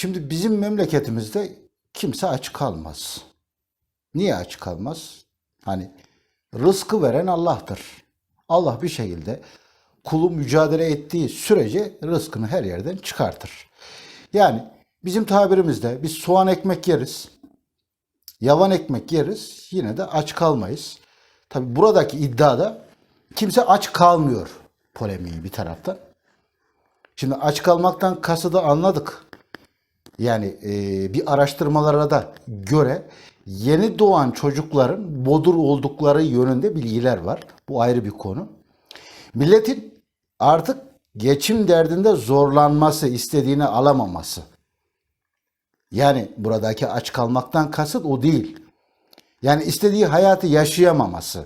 Şimdi bizim memleketimizde kimse aç kalmaz. Niye aç kalmaz? Hani rızkı veren Allah'tır. Allah bir şekilde kulu mücadele ettiği sürece rızkını her yerden çıkartır. Yani bizim tabirimizde biz soğan ekmek yeriz, yavan ekmek yeriz yine de aç kalmayız. Tabi buradaki iddiada kimse aç kalmıyor polemiği bir taraftan. Şimdi aç kalmaktan kasıdı anladık. Yani e, bir araştırmalara da göre yeni doğan çocukların bodur oldukları yönünde bilgiler var. Bu ayrı bir konu. Milletin artık geçim derdinde zorlanması, istediğini alamaması. Yani buradaki aç kalmaktan kasıt o değil. Yani istediği hayatı yaşayamaması.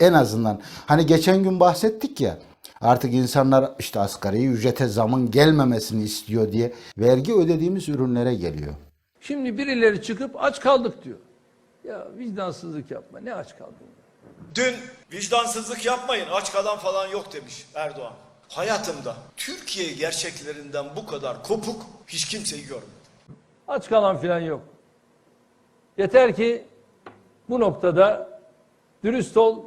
En azından hani geçen gün bahsettik ya artık insanlar işte asgari ücrete zamın gelmemesini istiyor diye vergi ödediğimiz ürünlere geliyor. Şimdi birileri çıkıp aç kaldık diyor. Ya vicdansızlık yapma. Ne aç kaldın? Dün vicdansızlık yapmayın aç kalan falan yok demiş Erdoğan. Hayatımda Türkiye gerçeklerinden bu kadar kopuk hiç kimseyi görmedim. Aç kalan filan yok. Yeter ki bu noktada dürüst ol,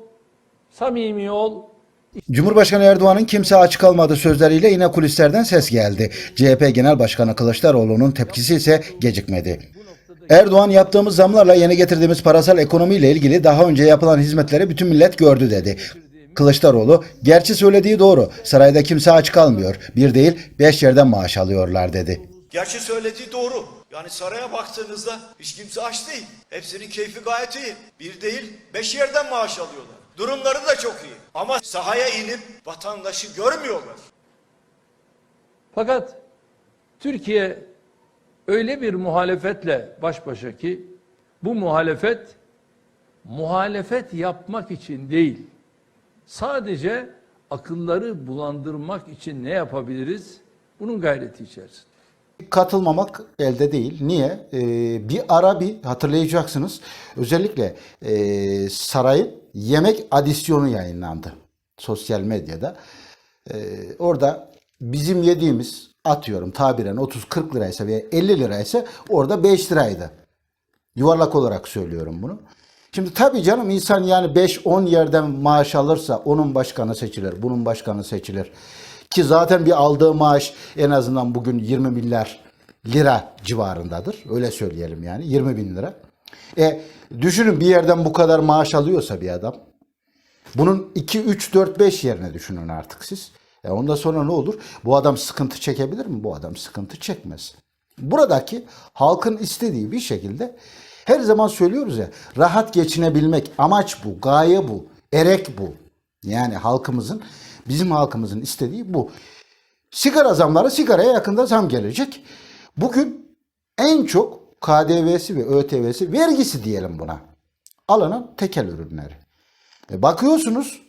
samimi ol, Cumhurbaşkanı Erdoğan'ın kimse aç kalmadı sözleriyle yine kulislerden ses geldi. CHP Genel Başkanı Kılıçdaroğlu'nun tepkisi ise gecikmedi. Erdoğan yaptığımız zamlarla yeni getirdiğimiz parasal ekonomiyle ilgili daha önce yapılan hizmetleri bütün millet gördü dedi. Kılıçdaroğlu, gerçi söylediği doğru, sarayda kimse aç kalmıyor, bir değil beş yerden maaş alıyorlar dedi. Gerçi söylediği doğru. Yani saraya baktığınızda hiç kimse aç değil. Hepsinin keyfi gayet iyi. Bir değil beş yerden maaş alıyorlar. Durumları da çok iyi. Ama sahaya inip vatandaşı görmüyorlar. Fakat Türkiye öyle bir muhalefetle baş başa ki bu muhalefet muhalefet yapmak için değil sadece akılları bulandırmak için ne yapabiliriz bunun gayreti içerisinde. Katılmamak elde değil. Niye? Ee, bir ara bir hatırlayacaksınız. Özellikle e, sarayın yemek adisyonu yayınlandı sosyal medyada. Ee, orada bizim yediğimiz atıyorum tabiren 30-40 liraysa veya 50 liraysa orada 5 liraydı. Yuvarlak olarak söylüyorum bunu. Şimdi tabii canım insan yani 5-10 yerden maaş alırsa onun başkanı seçilir, bunun başkanı seçilir. Ki zaten bir aldığı maaş en azından bugün 20 milyar lira civarındadır. Öyle söyleyelim yani 20 bin lira. E düşünün bir yerden bu kadar maaş alıyorsa bir adam. Bunun 2, 3, 4, 5 yerine düşünün artık siz. E ondan sonra ne olur? Bu adam sıkıntı çekebilir mi? Bu adam sıkıntı çekmez. Buradaki halkın istediği bir şekilde her zaman söylüyoruz ya rahat geçinebilmek amaç bu, gaye bu, erek bu. Yani halkımızın, bizim halkımızın istediği bu. Sigara zamları sigaraya yakında zam gelecek. Bugün en çok KDV'si ve ÖTV'si vergisi diyelim buna. Alınan tekel ürünleri. E bakıyorsunuz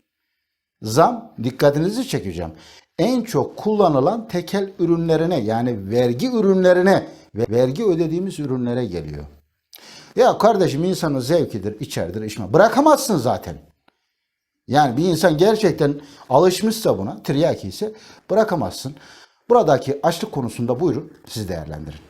zam dikkatinizi çekeceğim. En çok kullanılan tekel ürünlerine yani vergi ürünlerine ve vergi ödediğimiz ürünlere geliyor. Ya kardeşim insanın zevkidir, içerdir, içme. Bırakamazsın zaten. Yani bir insan gerçekten alışmışsa buna, tiryaki ise bırakamazsın. Buradaki açlık konusunda buyurun siz değerlendirin.